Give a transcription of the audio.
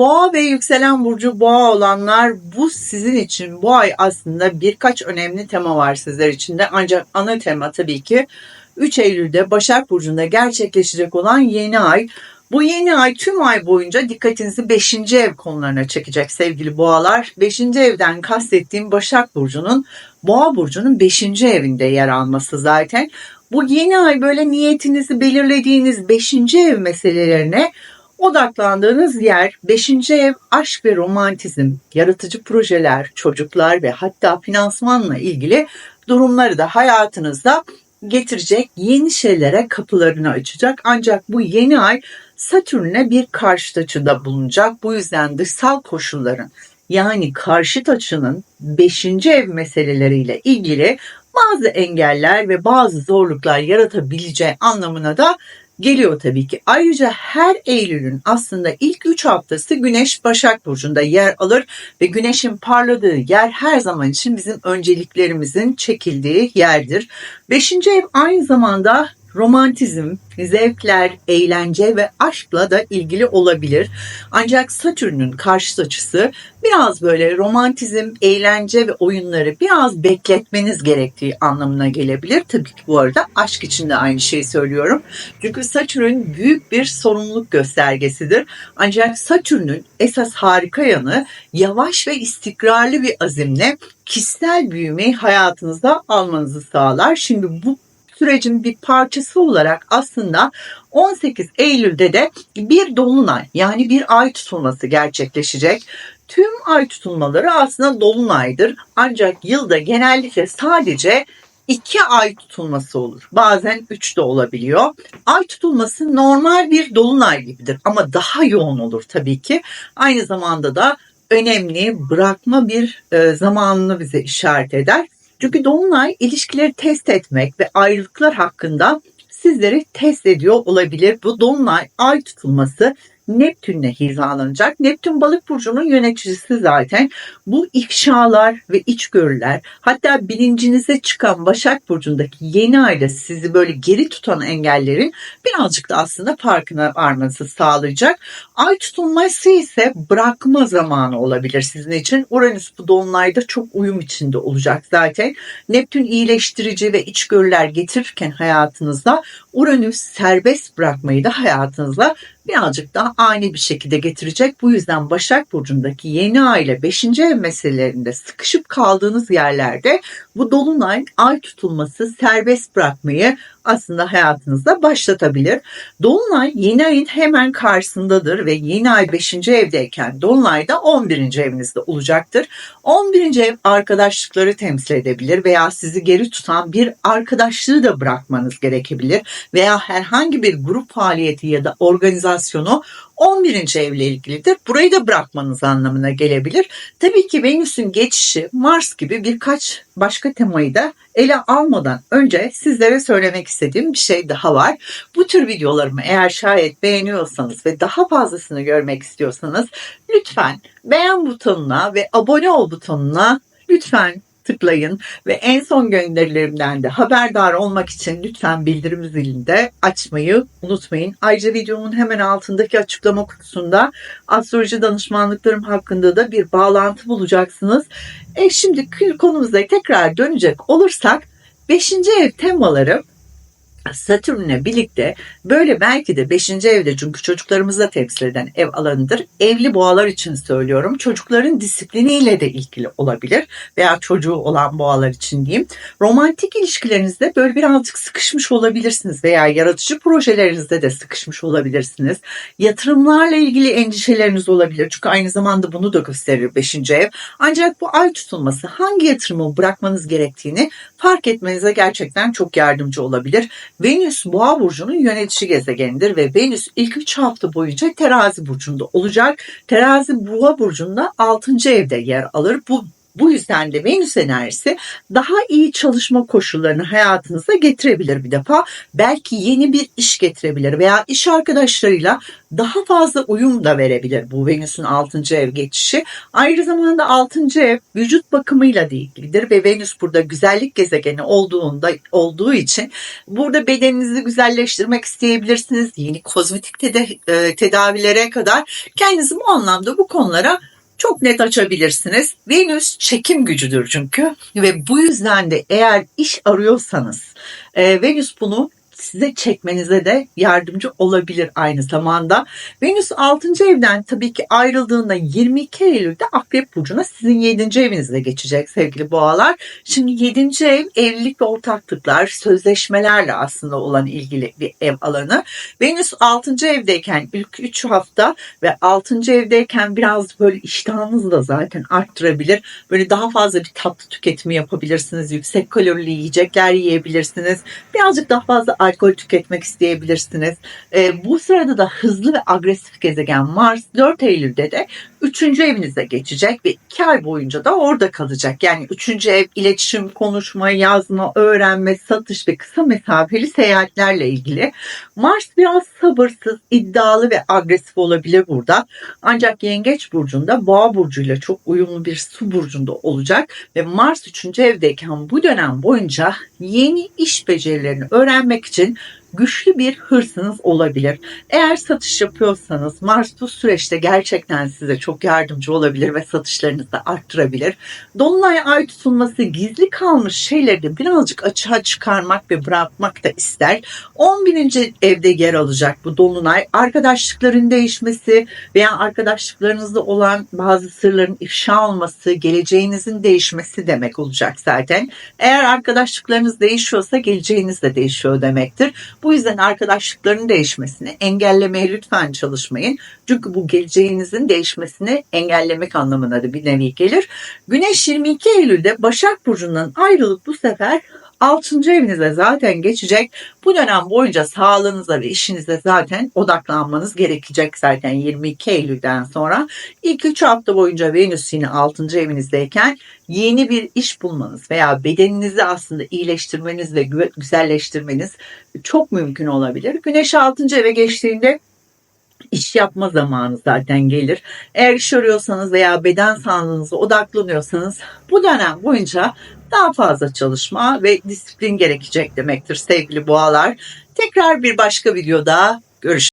Boğa ve yükselen burcu boğa olanlar bu sizin için bu ay aslında birkaç önemli tema var sizler için de ancak ana tema tabii ki 3 Eylül'de Başak Burcu'nda gerçekleşecek olan yeni ay. Bu yeni ay tüm ay boyunca dikkatinizi 5. ev konularına çekecek sevgili boğalar. 5. evden kastettiğim Başak Burcu'nun Boğa Burcu'nun 5. evinde yer alması zaten. Bu yeni ay böyle niyetinizi belirlediğiniz 5. ev meselelerine odaklandığınız yer 5. ev aşk ve romantizm, yaratıcı projeler, çocuklar ve hatta finansmanla ilgili durumları da hayatınızda getirecek yeni şeylere kapılarını açacak. Ancak bu yeni ay Satürn'e bir karşıt açıda bulunacak. Bu yüzden dışsal koşulların yani karşıt açının 5. ev meseleleriyle ilgili bazı engeller ve bazı zorluklar yaratabileceği anlamına da geliyor tabii ki. Ayrıca her Eylül'ün aslında ilk 3 haftası Güneş Başak Burcu'nda yer alır ve Güneş'in parladığı yer her zaman için bizim önceliklerimizin çekildiği yerdir. Beşinci ev aynı zamanda romantizm, zevkler, eğlence ve aşkla da ilgili olabilir. Ancak Satürn'ün karşı açısı biraz böyle romantizm, eğlence ve oyunları biraz bekletmeniz gerektiği anlamına gelebilir. Tabii ki bu arada aşk için de aynı şeyi söylüyorum. Çünkü Satürn büyük bir sorumluluk göstergesidir. Ancak Satürn'ün esas harika yanı yavaş ve istikrarlı bir azimle kişisel büyümeyi hayatınızda almanızı sağlar. Şimdi bu sürecin bir parçası olarak aslında 18 Eylül'de de bir dolunay yani bir ay tutulması gerçekleşecek. Tüm ay tutulmaları aslında dolunaydır. Ancak yılda genellikle sadece iki ay tutulması olur. Bazen üç de olabiliyor. Ay tutulması normal bir dolunay gibidir ama daha yoğun olur tabii ki. Aynı zamanda da önemli bırakma bir e, zamanını bize işaret eder. Çünkü Dolunay ilişkileri test etmek ve ayrılıklar hakkında sizleri test ediyor olabilir. Bu Dolunay ay tutulması Neptün'le hizalanacak. Neptün balık burcunun yöneticisi zaten. Bu ifşalar ve içgörüler hatta bilincinize çıkan Başak Burcu'ndaki yeni ayda sizi böyle geri tutan engellerin birazcık da aslında farkına varmanızı sağlayacak. Ay tutulması ise bırakma zamanı olabilir sizin için. Uranüs bu dolunayda çok uyum içinde olacak zaten. Neptün iyileştirici ve içgörüler getirirken hayatınızda Uranüs serbest bırakmayı da hayatınızda birazcık daha ani bir şekilde getirecek. Bu yüzden Başak Burcu'ndaki yeni aile 5. ev meselelerinde sıkışıp kaldığınız yerlerde bu dolunay ay tutulması serbest bırakmayı aslında hayatınızda başlatabilir. Dolunay yeni ayın hemen karşısındadır ve yeni ay 5. evdeyken Dolunay da 11. evinizde olacaktır. 11. ev arkadaşlıkları temsil edebilir veya sizi geri tutan bir arkadaşlığı da bırakmanız gerekebilir veya herhangi bir grup faaliyeti ya da organizasyonu 11. evle ilgilidir. Burayı da bırakmanız anlamına gelebilir. Tabii ki Venüs'ün geçişi Mars gibi birkaç başka temayı da ele almadan önce sizlere söylemek istediğim bir şey daha var. Bu tür videolarımı eğer şayet beğeniyorsanız ve daha fazlasını görmek istiyorsanız lütfen beğen butonuna ve abone ol butonuna lütfen tıklayın ve en son gönderilerimden de haberdar olmak için lütfen bildirim zilini de açmayı unutmayın. Ayrıca videomun hemen altındaki açıklama kutusunda astroloji danışmanlıklarım hakkında da bir bağlantı bulacaksınız. E şimdi konumuza tekrar dönecek olursak 5. ev temaları Satürn'le birlikte böyle belki de 5. evde çünkü çocuklarımızla temsil eden ev alanıdır. Evli boğalar için söylüyorum. Çocukların disipliniyle de ilgili olabilir veya çocuğu olan boğalar için diyeyim. Romantik ilişkilerinizde böyle birazcık sıkışmış olabilirsiniz veya yaratıcı projelerinizde de sıkışmış olabilirsiniz. Yatırımlarla ilgili endişeleriniz olabilir. Çünkü aynı zamanda bunu da gösteriyor 5. ev. Ancak bu ay tutulması hangi yatırımı bırakmanız gerektiğini fark etmenize gerçekten çok yardımcı olabilir. Venüs Boğa burcunun yönetici gezegenidir ve Venüs ilk 3 hafta boyunca Terazi burcunda olacak. Terazi Boğa burcunda 6. evde yer alır. Bu Bu yüzden de Venüs enerjisi daha iyi çalışma koşullarını hayatınıza getirebilir bir defa. Belki yeni bir iş getirebilir veya iş arkadaşlarıyla daha fazla uyum da verebilir bu Venüs'ün 6. ev geçişi. Ayrı zamanda 6. ev vücut bakımıyla da ilgilidir ve Venüs burada güzellik gezegeni olduğunda olduğu için burada bedeninizi güzelleştirmek isteyebilirsiniz. Yeni kozmetik e, tedavilere kadar kendinizi bu anlamda bu konulara çok net açabilirsiniz. Venüs çekim gücüdür çünkü ve bu yüzden de eğer iş arıyorsanız e, Venüs bunu size çekmenize de yardımcı olabilir aynı zamanda. Venüs 6. evden tabii ki ayrıldığında 22 Eylül'de Akrep Burcu'na sizin 7. evinizde geçecek sevgili boğalar. Şimdi 7. ev evlilik ve ortaklıklar, sözleşmelerle aslında olan ilgili bir ev alanı. Venüs 6. evdeyken ilk 3 hafta ve 6. evdeyken biraz böyle iştahınızı da zaten arttırabilir. Böyle daha fazla bir tatlı tüketimi yapabilirsiniz. Yüksek kalorili yiyecekler yiyebilirsiniz. Birazcık daha fazla alkol tüketmek isteyebilirsiniz. Ee, bu sırada da hızlı ve agresif gezegen Mars 4 Eylül'de de 3. evinize geçecek ve 2 ay boyunca da orada kalacak. Yani 3. ev iletişim, konuşma, yazma, öğrenme, satış ve kısa mesafeli seyahatlerle ilgili. Mars biraz sabırsız, iddialı ve agresif olabilir burada. Ancak Yengeç burcunda Boğa burcuyla çok uyumlu bir su burcunda olacak ve Mars 3. evdeyken bu dönem boyunca yeni iş becerilerini öğrenmek için güçlü bir hırsınız olabilir. Eğer satış yapıyorsanız Mars bu süreçte gerçekten size çok yardımcı olabilir ve satışlarınızı da arttırabilir. Dolunay ay tutulması gizli kalmış şeyleri de birazcık açığa çıkarmak ve bırakmak da ister. 11. evde yer alacak bu dolunay. Arkadaşlıkların değişmesi veya arkadaşlıklarınızda olan bazı sırların ifşa olması, geleceğinizin değişmesi demek olacak zaten. Eğer arkadaşlıklarınız değişiyorsa geleceğiniz de değişiyor demektir. Bu yüzden arkadaşlıkların değişmesini engellemeye lütfen çalışmayın. Çünkü bu geleceğinizin değişmesini engellemek anlamına da bir nevi gelir. Güneş 22 Eylül'de Başak Burcu'ndan ayrılıp bu sefer 6. evinize zaten geçecek. Bu dönem boyunca sağlığınıza ve işinize zaten odaklanmanız gerekecek zaten 22 Eylül'den sonra. İlk 3 hafta boyunca Venüs yine 6. evinizdeyken yeni bir iş bulmanız veya bedeninizi aslında iyileştirmeniz ve gü- güzelleştirmeniz çok mümkün olabilir. Güneş 6. eve geçtiğinde iş yapma zamanı zaten gelir. Eğer iş arıyorsanız veya beden sağlığınıza odaklanıyorsanız bu dönem boyunca daha fazla çalışma ve disiplin gerekecek demektir sevgili boğalar. Tekrar bir başka videoda görüşürüz.